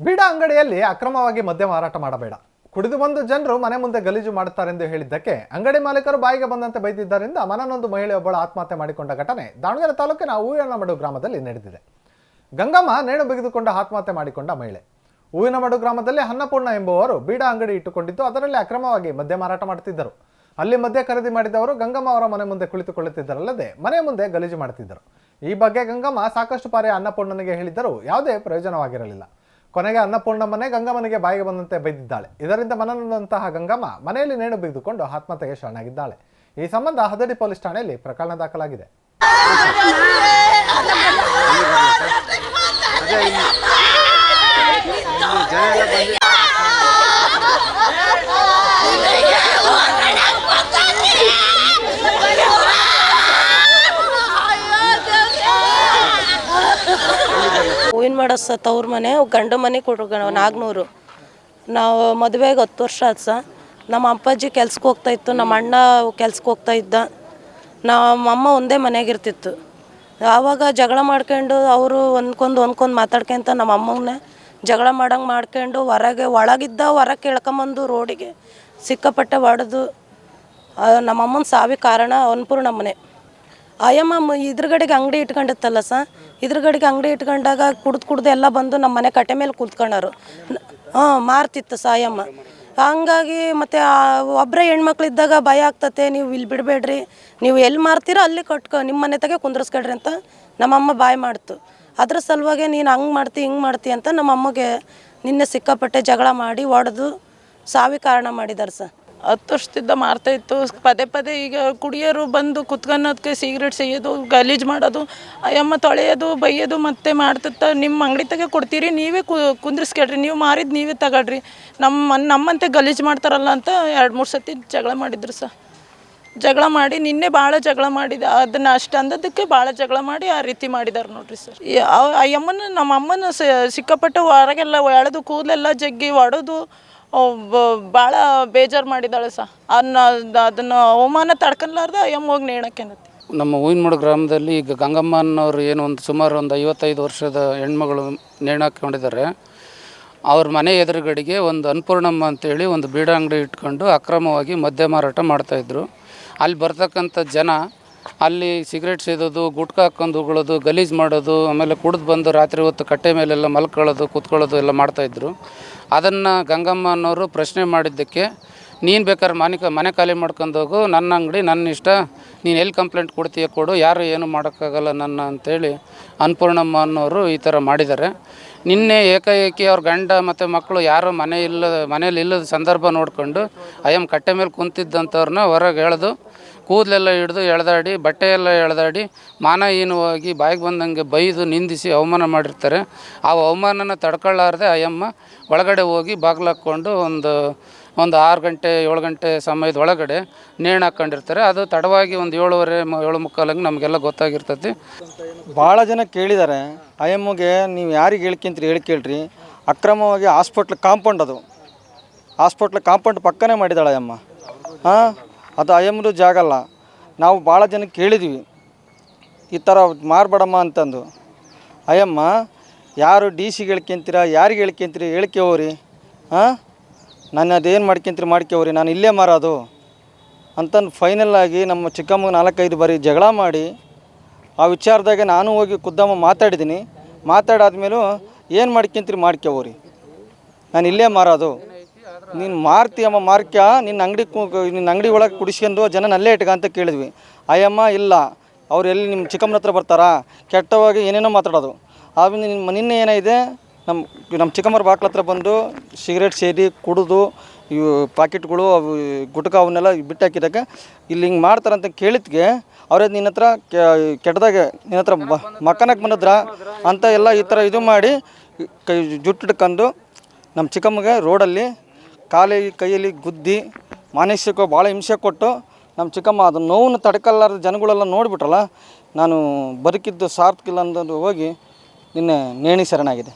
ಬೀಡ ಅಂಗಡಿಯಲ್ಲಿ ಅಕ್ರಮವಾಗಿ ಮದ್ಯ ಮಾರಾಟ ಮಾಡಬೇಡ. ಕುಡಿದು ಬಂದು ಜನರು ಮನೆ ಮುಂದೆ ಗಲೀಜು ಮಾಡುತ್ತಾರೆಂದು ಹೇಳಿದ್ದಕ್ಕೆ ಅಂಗಡಿ ಮಾಲೀಕರು ಬಾಯಿಗೆ ಬಂದಂತೆ ಬೈದಿದ್ದರಿಂದ ಮನನೊಂದು ಮಹಿಳೆಯೊಬ್ಬಳು ಆತ್ಮಹತ್ಯೆ ಮಾಡಿಕೊಂಡ ಘಟನೆ ದಾವಣಗೆರೆ ತಾಲೂಕಿನ ಹೂವಿನಮಡು ಗ್ರಾಮದಲ್ಲಿ ನಡೆದಿದೆ. ಗಂಗಮ್ಮ ನೇಣು ಬಿಗಿದುಕೊಂಡು ಆತ್ಮಹತ್ಯೆ ಮಾಡಿಕೊಂಡ ಮಹಿಳೆ. ಹೂವಿನಮಡು ಗ್ರಾಮದಲ್ಲಿ ಅನ್ನಪೂರ್ಣ ಎಂಬುವರು ಬೀಡ ಅಂಗಡಿ ಇಟ್ಟುಕೊಂಡಿದ್ದು ಅದರಲ್ಲಿ ಅಕ್ರಮವಾಗಿ ಮದ್ಯ ಮಾರಾಟ ಮಾಡುತ್ತಿದ್ದರು. ಅಲ್ಲಿ ಮದ್ಯ ಖರೀದಿ ಮಾಡಿದವರು ಗಂಗಮ್ಮ ಅವರ ಮನೆ ಮುಂದೆ ಕುಳಿತುಕೊಳ್ಳುತ್ತಿದ್ದರಲ್ಲದೆ ಮನೆ ಮುಂದೆ ಗಲೀಜು ಮಾಡುತ್ತಿದ್ದರು. ಈ ಬಗ್ಗೆ ಗಂಗಮ್ಮ ಸಾಕಷ್ಟು ಬಾರಿ ಅನ್ನಪೂರ್ಣನಿಗೆ ಹೇಳಿದ್ದರೂ ಯಾವುದೇ ಪ್ರಯೋಜನವಾಗಿರಲಿಲ್ಲ. ಕೊನೆಗೆ ಅನ್ನಪೂರ್ಣಮ್ಮನೇ ಗಂಗಮ್ಮನಿಗೆ ಬಾಯಿಗೆ ಬಂದಂತೆ ಬೈದಿದ್ದಾಳೆ ಇದರಿಂದ ಮನನೊಂದಂತಹ ಗಂಗಮ್ಮ ಮನೆಯಲ್ಲಿ ನೇಣು ಬಿಗಿದುಕೊಂಡು ಆತ್ಮಹತ್ಯೆಗೆ ಶರಣಾಗಿದ್ದಾಳೆ ಈ ಸಂಬಂಧ ಹದಡಿ ಪೊಲೀಸ್ ಠಾಣೆಯಲ್ಲಿ ಪ್ರಕರಣ ದಾಖಲಾಗಿದೆ ಹೂವಿನ ಸರ್ ತವ್ರ ಮನೆ ಗಂಡ ಮನೆ ಕೊಡ್ರು ನಾಗ್ನೂರು. ನಾವು ಮದುವೆಗೆ ಹತ್ತು ವರ್ಷ ಆಯ್ತು ಸರ್ ನಮ್ಮ ಅಪ್ಪಾಜಿ ಕೆಲ್ಸಕ್ಕೆ ಹೋಗ್ತಾ ಇತ್ತು ನಮ್ಮ ಅಣ್ಣ ಕೆಲ್ಸಕ್ಕೆ ಹೋಗ್ತಾ ಇದ್ದ. ನಮ್ಮ ಅಮ್ಮ ಒಂದೇ ಮನೆಯಾಗ ಇರ್ತಿತ್ತು. ಆವಾಗ ಜಗಳ ಮಾಡ್ಕೊಂಡು ಅವರು ಒಂದ್ಕೊಂದು ಒಂದ್ಕೊಂದು ಮಾತಾಡ್ಕೊಂತ ನಮ್ಮ ಅಮ್ಮನೇ ಜಗಳ ಮಾಡಂಗೆ ಮಾಡ್ಕೊಂಡು ಹೊರಗೆ ಒಳಗಿದ್ದ ಹೊರಗೆ ಕೇಳ್ಕೊಂಬಂದು ರೋಡಿಗೆ ಸಿಕ್ಕಾಪಟ್ಟೆ ಹೊಡೆದು ನಮ್ಮ ಅಮ್ಮನ ಸಾವಿಗೆ ಕಾರಣ ಅನ್ನಪೂರ್ಣಮ್ಮನೆ. ಆಯಮ್ಮ ಇದ್ರಗಡೆಗೆ ಅಂಗಡಿ ಇಟ್ಕೊಂಡಿತ್ತಲ್ಲ ಸ? ಇದ್ರಗಡೆಗೆ ಅಂಗಡಿ ಇಟ್ಕೊಂಡಾಗ ಕುಡ್ದು ಕುಡ್ದು ಎಲ್ಲ ಬಂದು ನಮ್ಮ ಮನೆ ಕಟ್ಟೆ ಮೇಲೆ ಕೂತ್ಕೊಂಡಾರು. ಹಾಂ, ಮಾರ್ತಿತ್ತು ಸಾಯಮ್ಮ ಹಂಗಾಗಿ ಮತ್ತು ಒಬ್ಬರೇ ಹೆಣ್ಮಕ್ಳಿದ್ದಾಗ ಭಯ ಆಗ್ತತೆ, ನೀವು ಇಲ್ಲಿ ಬಿಡಬೇಡ್ರಿ. ನೀವು ಎಲ್ಲಿ ಮಾರ್ತೀರೋ ಅಲ್ಲಿ ಕಟ್ಕೊ, ನಿಮ್ಮ ಮನೆ ತಗೆ ಕುಂದ್ರಸ್ಕೊಡ್ರಿ ಅಂತ ನಮ್ಮಮ್ಮ ಬಾಯ್ ಮಾಡ್ತು. ಅದ್ರ ಸಲುವಾಗಿ ನೀನು ಹಂಗೆ ಮಾಡ್ತಿ, ಹಿಂಗೆ ಮಾಡ್ತಿ ಅಂತ ನಮ್ಮಮ್ಮಗೆ ನಿನ್ನೆ ಸಿಕ್ಕಾಪಟ್ಟೆ ಜಗಳ ಮಾಡಿ ಒಡೆದು ಸಾವಿ ಕಾರಣ ಮಾಡಿದ್ದಾರೆ ಸರ್ ಹತ್ತು ವರ್ಷದಿಂದ ಮಾರ್ತಾ ಇತ್ತು. ಪದೇ ಪದೇ ಈಗ ಕುಡಿಯೋರು ಬಂದು ಕುತ್ಕೊಳೋದಕ್ಕೆ ಸಿಗರೇಟ್ ಸೇಯೋದು ಗಲೀಜು ಮಾಡೋದು, ಅಯ್ಯಮ್ಮ ತೊಳೆಯೋದು, ಬೈಯೋದು ಮತ್ತೆ ಮಾಡ್ತಿತ್ತ ನಿಮ್ಮ ಅಂಗಡಿ ತಗೆ ಕೊಡ್ತೀರಿ, ನೀವೇ ಕು, ಕುಂದ್ರಿಸ್ಕೊಳ್ರಿ. ನೀವು ಮಾರಿದ್ದು ನೀವೇ ತಗೊಳ್ರಿ ನಮ್ಮ ನಮ್ಮಂತೆ ಗಲೀಜು ಮಾಡ್ತಾರಲ್ಲ ಅಂತ ಎರಡು ಮೂರು ಸತಿ ಜಗಳ ಮಾಡಿದ್ರು ಸರ್. ಜಗಳ ಮಾಡಿ, ನಿನ್ನೆ ಭಾಳ ಜಗಳ ಮಾಡಿದ. ಅದನ್ನು ಅಷ್ಟು ಅಂದದಕ್ಕೆ ಭಾಳ ಜಗಳ ಮಾಡಿ ಆ ರೀತಿ ಮಾಡಿದಾರೆ ನೋಡ್ರಿ ಸರ್. ಅಯ್ಯಮ್ಮನ ನಮ್ಮ ಅಮ್ಮನ ಸಿಕ್ಕಾಪಟ್ಟೆ ಹೊರಗೆಲ್ಲ ಎಳೆದು ಕೂದಲೆಲ್ಲ ಜಗ್ಗಿ ಹೊಡೆದು ಭಾಳ ಬೇಜಾರು ಮಾಡಿದ್ದಾಳೆ ಸಹ ಅದನ್ನ ಅದನ್ನು ಅವಮಾನ ತಡ್ಕೊಲಾರ್ದ ಅಯ್ಯಮ್ಮ ಹೋಗಿ ನೇಣಕ್ಕೇನತ್ತೆ ನಮ್ಮ ಹೂವಿನಮಡು ಗ್ರಾಮದಲ್ಲಿ ಈಗ ಗಂಗಮ್ಮ ಅನ್ನೋರು ಏನು ಒಂದು ಸುಮಾರು ಒಂದು ಐವತ್ತೈದು ವರ್ಷದ ಹೆಣ್ಮಗಳು ನೇಣಾಕೊಂಡಿದ್ದಾರೆ. ಅವ್ರ ಮನೆ ಎದುರುಗಡೆಗೆ ಒಂದು ಅನ್ನಪೂರ್ಣಮ್ಮ ಅಂತೇಳಿ ಒಂದು ಬೀಡ ಅಂಗಡಿ ಇಟ್ಕೊಂಡು ಅಕ್ರಮವಾಗಿ ಮದ್ಯ ಮಾರಾಟ ಮಾಡ್ತಾಯಿದ್ರು ಅಲ್ಲಿ ಬರ್ತಕ್ಕಂಥ ಜನ ಅಲ್ಲಿ ಸಿಗರೇಟ್ ಸೇದೋದು, ಗುಟ್ಕಾ ಹಾಕೊಂಡು ಉಗುಳೋದು ಗಲೀಜು ಮಾಡೋದು, ಆಮೇಲೆ ಕುಡಿದು ಬಂದು ರಾತ್ರಿ ಹೊತ್ತು ಕಟ್ಟೆ ಮೇಲೆಲ್ಲ ಮಲ್ಕೊಳ್ಳೋದು, ಕೂತ್ಕೊಳ್ಳೋದು ಎಲ್ಲ ಮಾಡ್ತಾಯಿದ್ರು ಅದನ್ನು ಗಂಗಮ್ಮ ಅನ್ನೋರು ಪ್ರಶ್ನೆ ಮಾಡಿದ್ದಕ್ಕೆ, ನೀನು ಬೇಕಾದ್ರೆ ಮನೆ ಮನೆ ಖಾಲಿ ಮಾಡ್ಕೊಂಡೋಗು ನನ್ನ ಅಂಗಡಿ, ನನ್ನ ಇಷ್ಟ. ನೀನು ಎಲ್ಲಿ ಕಂಪ್ಲೇಂಟ್ ಕೊಡ್ತೀಯ ಕೊಡು, ಯಾರು ಏನು ಮಾಡೋಕ್ಕಾಗಲ್ಲ ನನ್ನ ಅಂಥೇಳಿ ಅನ್ನಪೂರ್ಣಮ್ಮ ಅನ್ನೋರು ಈ ಥರ ಮಾಡಿದ್ದಾರೆ. ನಿನ್ನೆ ಏಕಾಏಕಿ ಅವ್ರ ಗಂಡ ಮತ್ತು ಮಕ್ಕಳು ಯಾರು ಮನೆ ಇಲ್ಲದ ಮನೇಲಿ ಇಲ್ಲದ ಸಂದರ್ಭ ನೋಡಿಕೊಂಡು ಅಯ್ಯಮ್ ಕಟ್ಟೆ ಮೇಲೆ ಕುಂತಿದ್ದಂಥವ್ರನ್ನ ಹೊರಗೆ ಎಳೆದು ಕೂದಲೆಲ್ಲ ಹಿಡಿದು ಎಳೆದಾಡಿ, ಬಟ್ಟೆಯೆಲ್ಲ ಎಳೆದಾಡಿ, ಮಾನಹೀನವಾಗಿ ಬಾಯಿಗೆ ಬಂದಂಗೆ ಬೈದು ನಿಂದಿಸಿ ಅವಮಾನ ಮಾಡಿರ್ತಾರೆ. ಆ ಅವಮಾನನ ತಡ್ಕೊಳ್ಳಾರ್ದೆ ಅಯ್ಯಮ್ಮ ಒಳಗಡೆ ಹೋಗಿ ಬಾಗಿಲು ಹಾಕ್ಕೊಂಡು ಒಂದು ಒಂದು ಆರು ಗಂಟೆ, ಏಳು ಗಂಟೆ ಸಮಯದ ಒಳಗಡೆ ನೇಣು ಹಾಕ್ಕೊಂಡಿರ್ತಾರೆ. ಅದು ತಡವಾಗಿ ಒಂದು ಏಳುವರೆ, ಏಳು ಮುಕ್ಕಾಲಂಗೆ ನಮಗೆಲ್ಲ ಗೊತ್ತಾಗಿರ್ತೈತಿ ಭಾಳ ಜನ ಕೇಳಿದ್ದಾರೆ, ಅಯ್ಯಮ್ಮಗೆ ನೀವು ಯಾರಿಗೆ ಹೇಳ್ಕೊಂತೀರಿ ಹೇಳಿ ಕೇಳ್ರಿ. ಅಕ್ರಮವಾಗಿ ಹಾಸ್ಪಿಟ್ಲ್ ಕಾಂಪೌಂಡ್ ಅದು. ಹಾಸ್ಪಿಟ್ಲ್ ಕಾಂಪೌಂಡ್ ಪಕ್ಕನೇ ಮಾಡಿದಾಳೆ ಅಮ್ಮ ಹಾಂ? ಅದು ಅಯ್ಯಮ್ಮದು ಜಾಗ ಅಲ್ಲ. ನಾವು ಭಾಳ ಜನಕ್ಕೆ ಕೇಳಿದ್ವಿ. ಈ ಥರ ಮಾರ್ಬೇಡಮ್ಮ ಅಂತಂದು. ಅಯ್ಯಮ್ಮ, ಯಾರು ಡಿ ಸಿಗೆ ಹೇಳ್ಕೊಂತೀರ, ಯಾರಿಗೆ ಹೇಳ್ಕೊಂತೀರಿ ಹೇಳ್ಕೆವ್ರಿ ಹಾಂ ನಾನು ಅದೇನು ಮಾಡ್ಕೊಂತೀರಿ ಮಾಡ್ಕೆವ್ರಿ ನಾನು ಇಲ್ಲೇ ಮಾರೋದು. ಅಂತಂದು ಫೈನಲ್ ಆಗಿ ನಮ್ಮ ಚಿಕ್ಕಮ್ಮಗೆ ನಾಲ್ಕೈದು ಬಾರಿ ಜಗಳ ಮಾಡಿ, ಆ ವಿಚಾರದಾಗೆ ನಾನು ಹೋಗಿ ಖುದ್ದಮ್ಮ ಮಾತಾಡಿದ್ದೀನಿ. ಮಾತಾಡಾದ್ಮೇಲೂ ಏನು ಮಾಡ್ಕೊಂತೀರಿ ಮಾಡ್ಕೆವ್ರಿ ನಾನು ಇಲ್ಲೇ ಮಾರೋದು. ನೀನು ಮಾರ್ತೀಯಮ್ಮ ಮಾರ್ಕ್ಯ, ನಿನ್ನ ಅಂಗಡಿ ನಿನ್ನ ಅಂಗಡಿ ಒಳಗೆ ಕುಡಿಸ್ಕೊಂಡು ಜನ ಅಲ್ಲೇ ಇಟ್ಕ ಅಂತ ಕೇಳಿದ್ವಿ. ಅಯ್ಯಮ್ಮ, ಇಲ್ಲ. ಅವ್ರು ಎಲ್ಲಿ ನಿಮ್ಮ ಚಿಕ್ಕಮ್ಮನ ಹತ್ರ ಬರ್ತಾರಾ? ಕೆಟ್ಟವಾಗಿ ಏನೇನೋ ಮಾತಾಡೋದು. ಆಮೇಲೆ ನಿಮ್ಮ ನಿನ್ನೆ ಏನಿದೆ ನಮ್ಮ ನಮ್ಮ ಚಿಕ್ಕಮ್ಮರ ಬಾಕ್ಲ ಹತ್ರ ಬಂದು ಸಿಗರೇಟ್ ಸೇರಿ ಕುಡಿದು ಇವು ಪಾಕೆಟ್ಗಳು ಅವು ಗುಟ್ಕ ಅವನ್ನೆಲ್ಲ ಬಿಟ್ಟಾಕಿದಾಗ ಇಲ್ಲಿ ಹಿಂಗೆ ಮಾಡ್ತಾರಂತ ಕೇಳಿದ್ಗೆ ಅವರೇ ನಿನ್ನ ಹತ್ರ ಕೆಟ್ಟದಾಗೆ ನಿನ್ನ ಹತ್ರ ಮಕ್ಕನಕ್ಕೆ ಬಂದದ್ರ ಅಂತ ಎಲ್ಲ ಈ ಥರ ಇದು ಮಾಡಿ ಕೈ ಜುಟ್ಟಿಡ್ಕೊಂಡು ನಮ್ಮ ಚಿಕ್ಕಮ್ಮಗೆ ರೋಡಲ್ಲಿ ಕಾಲಿ ಕೈಯಲ್ಲಿ ಗುದ್ದಿ ಮಾನಸಿಕ ಭಾಳ ಹಿಂಸೆ ಕೊಟ್ಟು ನಮ್ಮ ಚಿಕ್ಕಮ್ಮ ಅದು ನೋವನ್ನು ತಡ್ಕಲ್ಲಾರ್ದ ಜನಗಳೆಲ್ಲ ನೋಡಿಬಿಟ್ರಲ್ಲ, ನಾನು ಬದುಕಿದ್ದು ಸಾರ್ಥಕಿಲ್ಲ ಅಂದು ಹೋಗಿ ನಿನ್ನೆ ನೇಣಿ ಶರಣಾಗಿದೆ.